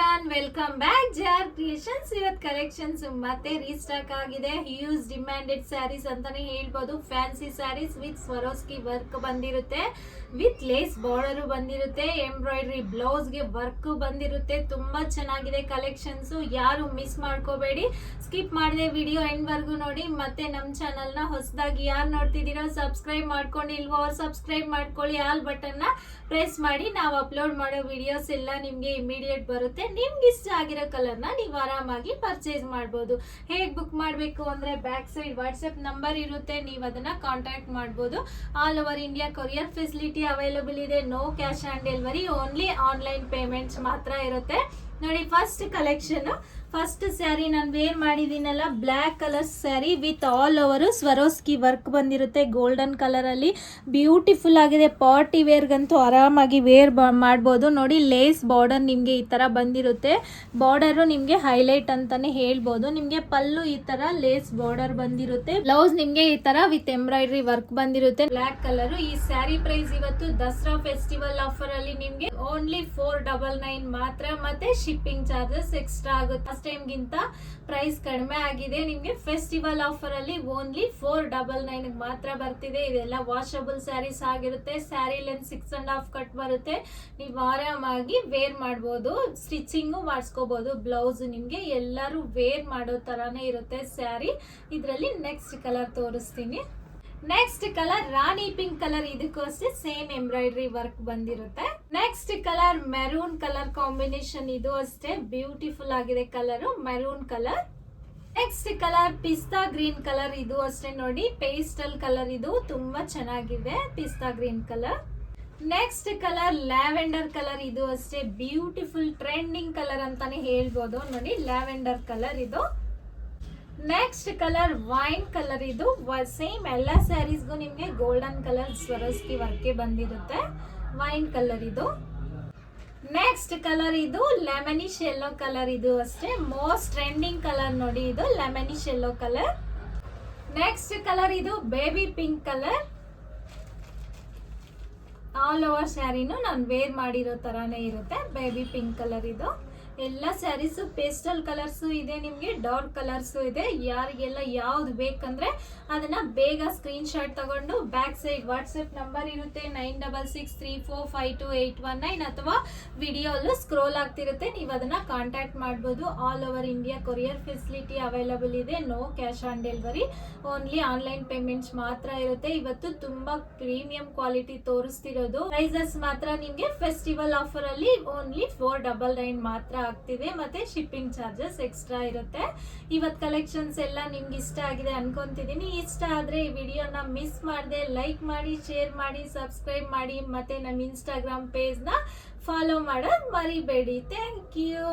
Everyone welcome back J R creations ಇವತ್ collections ಮತ್ತೆ restock ಆಗಿದೆ. ಹ್ಯೂಸ್ ಡಿಮ್ಯಾಂಡೆಡ್ ಸ್ಯಾರೀಸ್ ಅಂತಾನೆ ಹೇಳ್ಬೋದು. Fancy sarees with Swarovski work ಬಂದಿರುತ್ತೆ. ವಿತ್ ಲೇಸ್ ಬಾರ್ಡರ್ ಬಂದಿರುತ್ತೆ. ಎಂಬ್ರಾಯ್ಡ್ರಿ ಬ್ಲೌಸ್ಗೆ ವರ್ಕ್ ಬಂದಿರುತ್ತೆ. ತುಂಬಾ ಚೆನ್ನಾಗಿದೆ ಕಲೆಕ್ಷನ್ಸು ಯಾರು ಮಿಸ್ ಮಾಡ್ಕೋಬೇಡಿ. ಸ್ಕಿಪ್ ಮಾಡಿದೆ ವಿಡಿಯೋ ಎಂಡ್ ವರ್ಗು ನೋಡಿ. ಮತ್ತೆ ನಮ್ಮ ಚಾನಲ್ನ ಹೊಸದಾಗಿ ಯಾರು ನೋಡ್ತಿದ್ದೀರೋ ಸಬ್ಸ್ಕ್ರೈಬ್ ಮಾಡ್ಕೊಂಡಿಲ್ವೋ ಅವ್ರು ಸಬ್ಸ್ಕ್ರೈಬ್ ಮಾಡ್ಕೊಳ್ಳಿ. ಆಲ್ ಬಟನ್ನ ಪ್ರೆಸ್ ಮಾಡಿ. ನಾವು ಅಪ್ಲೋಡ್ ಮಾಡೋ ವಿಡಿಯೋಸ್ ಎಲ್ಲ ನಿಮಗೆ ಇಮಿಡಿಯೇಟ್ ಬರುತ್ತೆ. ನಿಮ್ಗೆ ಇಷ್ಟ ಆಗಿರೋ ಕಲರ್ನ ನೀವು ಆರಾಮಾಗಿ ಪರ್ಚೇಸ್ ಮಾಡ್ಬೋದು. ಹೇಗೆ ಬುಕ್ ಮಾಡಬೇಕು ಅಂದರೆ ಬ್ಯಾಕ್ ಸೈಡ್ ವಾಟ್ಸಪ್ ನಂಬರ್ ಇರುತ್ತೆ, ನೀವು ಅದನ್ನ ಕಾಂಟ್ಯಾಕ್ಟ್ ಮಾಡ್ಬೋದು. All over India courier facility available ಇದೆ. No cash on delivery only online payments ಮಾತ್ರ ಇರುತ್ತೆ. ನೋಡಿ ಫಸ್ಟ್ ಕಲೆಕ್ಷನ್ ಫಸ್ಟ್ ಸ್ಯಾರಿ ನಾನು wear ಮಾಡಿದ್ದೀನಲ್ಲ black colour saree with all over Swarovski work ಬಂದಿರುತ್ತೆ ಗೋಲ್ಡನ್ ಕಲರಲ್ಲಿ ಬ್ಯೂಟಿಫುಲ್ ಆಗಿದೆ ಪಾರ್ಟಿ ವೇರ್ಗಂತೂ ಆರಾಮಾಗಿ ವೇರ್ ಮಾಡ್ಬೋದು. ನೋಡಿ ಲೇಸ್ ಬಾರ್ಡರ್ ನಿಮಗೆ ಈ ಥರ ಬಂದಿರುತ್ತೆ. ಬಾರ್ಡರು ನಿಮಗೆ ಹೈಲೈಟ್ ಅಂತಾನೆ ಹೇಳ್ಬೋದು. ನಿಮಗೆ ಪಲ್ಲು ಈ ಥರ ಲೇಸ್ ಬಾರ್ಡರ್ ಬಂದಿರುತ್ತೆ. ಬ್ಲೌಸ್ ನಿಮಗೆ ಈ ಥರ ವಿತ್ ಎಂಬ್ರಾಯ್ಡ್ರಿ ವರ್ಕ್ ಬಂದಿರುತ್ತೆ. ಬ್ಲ್ಯಾಕ್ ಕಲರ್ ಈ ಸ್ಯಾರಿ ಪ್ರೈಸ್ ಇವತ್ತು ದಸರಾ ಫೆಸ್ಟಿವಲ್ ಆಫರ್ ಅಲ್ಲಿ ನಿಮಗೆ ಓನ್ಲಿ ಫೋರ್ ಡಬಲ್ ನೈನ್ ಮಾತ್ರ, ಮತ್ತೆ ಶಿಪ್ಪಿಂಗ್ ಚಾರ್ಜಸ್ ಎಕ್ಸ್ಟ್ರಾ ಆಗುತ್ತೆ. ಫಸ್ಟ್ ಟೈಮ್ಗಿಂತ ಪ್ರೈಸ್ ಕಡಿಮೆ ಆಗಿದೆ. ನಿಮಗೆ ಫೆಸ್ಟಿವಲ್ ಆಫರ್ ಅಲ್ಲಿ ಓನ್ಲಿ ಫೋರ್ ಡಬಲ್ ನೈನ್ ಮಾತ್ರ ಬರ್ತಿದೆ. ಇದೆಲ್ಲ ವಾಷಬಲ್ ಸ್ಯಾರೀಸ್ ಆಗಿರುತ್ತೆ. Saree length six and half cut ಬರುತ್ತೆ. ನೀವು ಆರಾಮಾಗಿ ವೇರ್ ಮಾಡ್ಬೋದು. ಸ್ಟಿಚಿಂಗು ಮಾಡಿಸ್ಕೋಬಹುದು ಬ್ಲೌಸ್ ನಿಮಗೆ ಎಲ್ಲರೂ ವೇರ್ ಮಾಡೋ ತರಾನೇ ಇರುತ್ತೆ ಸ್ಯಾರಿ ಇದರಲ್ಲಿ ನೆಕ್ಸ್ಟ್ ಕಲರ್ ತೋರಿಸ್ತೀನಿ. Next colour rani pink colour ಇದಕ್ಕೂ ಸೇಮ್ ಎಂಬ್ರಾಯ್ಡ್ರಿ ವರ್ಕ್ ಬಂದಿರುತ್ತೆ. Next colour maroon colour combination ಇದು ಅಷ್ಟೇ. ಬ್ಯೂಟಿಫುಲ್ ಆಗಿದೆ colour maroon colour next colour ಪಿಸ್ತಾ ಗ್ರೀನ್ ಕಲರ್ ಇದು ಅಷ್ಟೇ ನೋಡಿ. ಪೇಸ್ಟಲ್ ಕಲರ್ ಇದು ತುಂಬಾ ಚೆನ್ನಾಗಿದೆ ಪಿಸ್ತಾ green colour next colour lavender colour ಇದು ಅಷ್ಟೇ. ಬ್ಯೂಟಿಫುಲ್ ಟ್ರೆಂಡಿಂಗ್ ಕಲರ್ ಅಂತಾನೆ ಹೇಳ್ಬೋದು. ನೋಡಿ ಲ್ಯಾವೆಂಡರ್ ಕಲರ್ ಇದು. ನೆಕ್ಸ್ಟ್ ಕಲರ್ ವೈನ್ ಕಲರ್ ಇದು. ಸೇಮ್ ಎಲ್ಲ ಸ್ಯಾರೀಸ್ಗೂ ನಿಮಗೆ ಗೋಲ್ಡನ್ ಕಲರ್ ಸ್ವರಸ್ಕಿ ವರ್ಕೆ ಬಂದಿರುತ್ತೆ. ವೈನ್ ಕಲರ್ ಇದು. ನೆಕ್ಸ್ಟ್ ಕಲರ್ ಇದು ಲೆಮನಿಶ್ ಯೆಲ್ಲೋ ಕಲರ್ ಇದು ಅಷ್ಟೇ. ಮೋಸ್ಟ್ ಟ್ರೆಂಡಿಂಗ್ ಕಲರ್ ನೋಡಿ ಇದು lemonish yellow colour. Next colour ಇದು baby pink colour. All over ಸ್ಯಾರಿನೂ ನಾನು ವೇರ್ ಮಾಡಿರೋ ತರಾನೇ ಇರುತ್ತೆ ಬೇಬಿ ಪಿಂಕ್ ಕಲರ್ ಇದು. ಎಲ್ಲ ಸ್ಯಾರೀಸು ಪೇಸ್ಟಲ್ ಕಲರ್ಸು ಇದೆ ನಿಮಗೆ ಡಾರ್ಕ್ ಕಲರ್ಸು ಇದೆ. ಯಾರಿಗೆಲ್ಲ ಯಾವ್ದು ಬೇಕಂದ್ರೆ ಅದನ್ನ ಬೇಗ ಸ್ಕ್ರೀನ್ ಶಾಟ್ ತಗೊಂಡು ಬ್ಯಾಕ್ ಸೈಡ್ ವಾಟ್ಸಪ್ ನಂಬರ್ ಇರುತ್ತೆ nine double six three four five two eight one nine ಅಥವಾ ವಿಡಿಯೋಲ್ಲೂ ಸ್ಕ್ರೋಲ್ ಆಗ್ತಿರುತ್ತೆ. ನೀವು ಅದನ್ನ ಕಾಂಟ್ಯಾಕ್ಟ್ ಮಾಡ್ಬೋದು. All over India courier facility available ಇದೆ. No cash on delivery only online payments ಮಾತ್ರ ಇರುತ್ತೆ. ಇವತ್ತು ತುಂಬಾ ಪ್ರೀಮಿಯಂ ಕ್ವಾಲಿಟಿ ತೋರಿಸ್ತಿರೋದು. ಪ್ರೈಸಸ್ ಮಾತ್ರ ನಿಮಗೆ ಫೆಸ್ಟಿವಲ್ ಆಫರ್ ಅಲ್ಲಿ ಓನ್ಲಿ ಫೋರ್ ಡಬಲ್ ನೈನ್ ಮಾತ್ರ ಆಗ್ತಿದೆ, ಮತ್ತೆ ಶಿಪ್ಪಿಂಗ್ ಚಾರ್ಜಸ್ ಎಕ್ಸ್ಟ್ರಾ ಇರುತ್ತೆ. ಇವತ್ತು ಕಲೆಕ್ಷನ್ಸ್ ಎಲ್ಲ ನಿಮ್ಗೆ ಇಷ್ಟ ಆಗಿದೆ ಅನ್ಕೊಂತಿದೀನಿ. ಇಷ್ಟ ಆದ್ರೆ ಈ ವಿಡಿಯೋನ ಮಿಸ್ ಮಾಡದೆ ಲೈಕ್ ಮಾಡಿ ಶೇರ್ ಮಾಡಿ ಸಬ್ಸ್ಕ್ರೈಬ್ ಮಾಡಿ, ಮತ್ತೆ ನಮ್ಮ ಇನ್ಸ್ಟಾಗ್ರಾಮ್ ಪೇಜ್ನ ಫಾಲೋ ಮಾಡೋದು ಮರಿಬೇಡಿ. Thank you